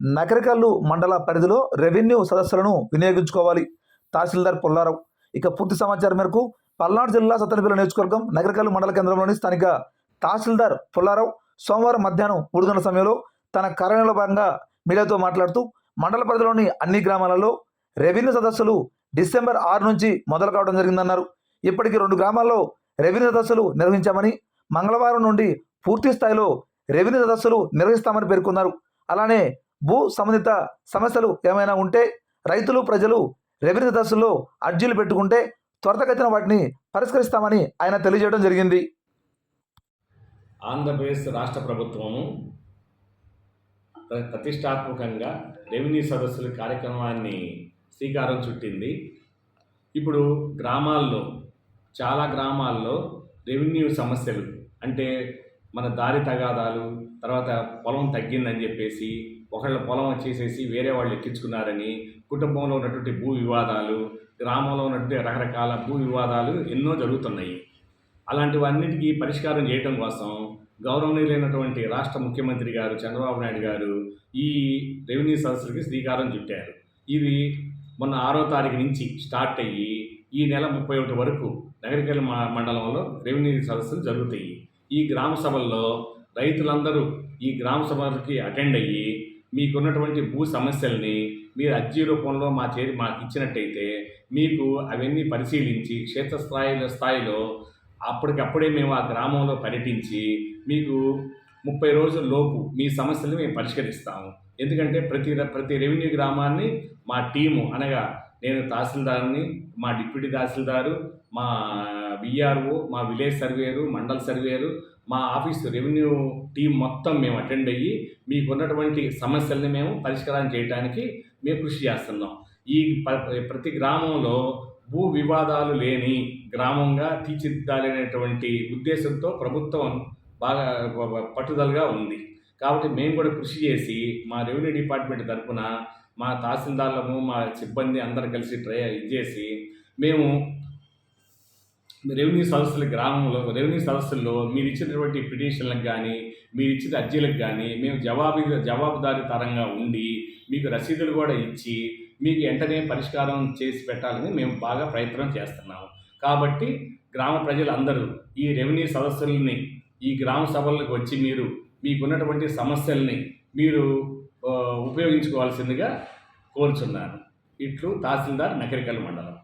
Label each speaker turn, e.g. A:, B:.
A: నకరికల్లు మండల పరిధిలో రెవెన్యూ సదస్సులను వినియోగించుకోవాలి. తహసీల్దార్ పుల్లారావు. ఇక పూర్తి సమాచారం మేరకు పల్నాడు జిల్లా సత్తనపల్లి నియోజకవర్గం నగరకల్లు మండల కేంద్రంలోని స్థానిక తహసీల్దార్ పుల్లారావు సోమవారం మధ్యాహ్నం మూడు గంటల సమయంలో తన కార్యాలయంలో భాగంగా మీడియాతో మాట్లాడుతూ మండల పరిధిలోని అన్ని గ్రామాలలో రెవెన్యూ సదస్సులు డిసెంబర్ ఆరు నుంచి మొదలు కావడం జరిగిందన్నారు. ఇప్పటికి రెండు గ్రామాల్లో రెవెన్యూ సదస్సులు నిర్వహించామని మంగళవారం నుండి పూర్తి స్థాయిలో రెవెన్యూ సదస్సులు నిర్వహిస్తామని పేర్కొన్నారు. అలానే భూ సంబంధిత సమస్యలు ఏమైనా ఉంటే రైతులు ప్రజలు రెవెన్యూ దశల్లో అర్జీలు పెట్టుకుంటే త్వరతగతిన వాటిని పరిష్కరిస్తామని ఆయన తెలియజేయడం జరిగింది.
B: ఆంధ్రప్రదేశ్ రాష్ట్ర ప్రభుత్వము ప్ర- ప్రతిష్టాత్మకంగా రెవెన్యూ సదస్సుల కార్యక్రమాన్ని శ్రీకారం చుట్టింది. ఇప్పుడు గ్రామాల్లో చాలా గ్రామాల్లో రెవెన్యూ సమస్యలు అంటే మన దారి తగాదాలు తర్వాత పొలం తగ్గిందని చెప్పేసి ఒకళ్ళ పొలం వచ్చేసేసి వేరే వాళ్ళు ఎక్కించుకున్నారని కుటుంబంలో ఉన్నటువంటి భూ వివాదాలు గ్రామంలో ఉన్నటువంటి రకరకాల భూ వివాదాలు ఎన్నో జరుగుతున్నాయి. అలాంటివన్నిటికీ పరిష్కారం చేయటం కోసం గౌరవనీయులైనటువంటి రాష్ట్ర ముఖ్యమంత్రి గారు చంద్రబాబు నాయుడు గారు ఈ రెవెన్యూ సదస్సులకి శ్రీకారం చుట్టారు. ఇది మొన్న ఆరో తారీఖు నుంచి స్టార్ట్ అయ్యి ఈ నెల ముప్పై ఒకటి వరకు నగరికల్ మండలంలో రెవెన్యూ సదస్సులు జరుగుతాయి. ఈ గ్రామ సభల్లో రైతులందరూ ఈ గ్రామ సభలకి అటెండ్ అయ్యి మీకున్నటువంటి భూ సమస్యల్ని మీరు అర్జీ రూపంలో మా చేతి మాకు ఇచ్చినట్టయితే మీకు అవన్నీ పరిశీలించి క్షేత్రస్థాయిలో స్థాయిలో అప్పటికప్పుడే మేము ఆ గ్రామంలో పర్యటించి మీకు ముప్పై రోజుల లోపు మీ సమస్యలు మేము పరిష్కరిస్తాము. ఎందుకంటే ప్రతి ప్రతి రెవెన్యూ గ్రామాన్ని మా టీము అనగా నేను తహసీల్దార్ని మా డిప్యూటీ తహసీల్దారు మా విఆర్ఓ మా విలేజ్ సర్వేరు మండల్ సర్వేరు మా ఆఫీస్ రెవెన్యూ టీం మొత్తం మేము అటెండ్ అయ్యి మీకున్నటువంటి సమస్యల్ని మేము పరిష్కారం చేయడానికి మేము కృషి చేస్తున్నాం. ఈ ప- ప్రతి గ్రామంలో భూ వివాదాలు లేని గ్రామంగా తీర్చిదిద్దాలనేటువంటి ఉద్దేశంతో ప్రభుత్వం బాగా పట్టుదలగా ఉంది. కాబట్టి మేము కూడా కృషి చేసి మా రెవెన్యూ డిపార్ట్మెంట్ తరఫున మా తహసీల్దార్లము మా సిబ్బంది అందరు కలిసి ట్రై ఇది చేసి మేము రెవెన్యూ సదస్సుల గ్రామంలో రెవెన్యూ సదస్సుల్లో మీరు ఇచ్చినటువంటి పిటిషన్లకు కానీ మీరు ఇచ్చిన అర్జీలకు కానీ మేము జవాబు జవాబుదారీతరంగా ఉండి మీకు రసీదులు కూడా ఇచ్చి మీకు వెంటనే పరిష్కారం చేసి పెట్టాలని మేము బాగా ప్రయత్నం చేస్తున్నాము. కాబట్టి గ్రామ ప్రజలందరూ ఈ రెవెన్యూ సదస్సుల్ని ఈ గ్రామ సభలకు వచ్చి మీరు మీకున్నటువంటి సమస్యల్ని మీరు ఉపయోగించుకోవాల్సిందిగా కోరుచున్నాను. ఇట్లు తహసీల్దార్ నకరికల్ మండలం.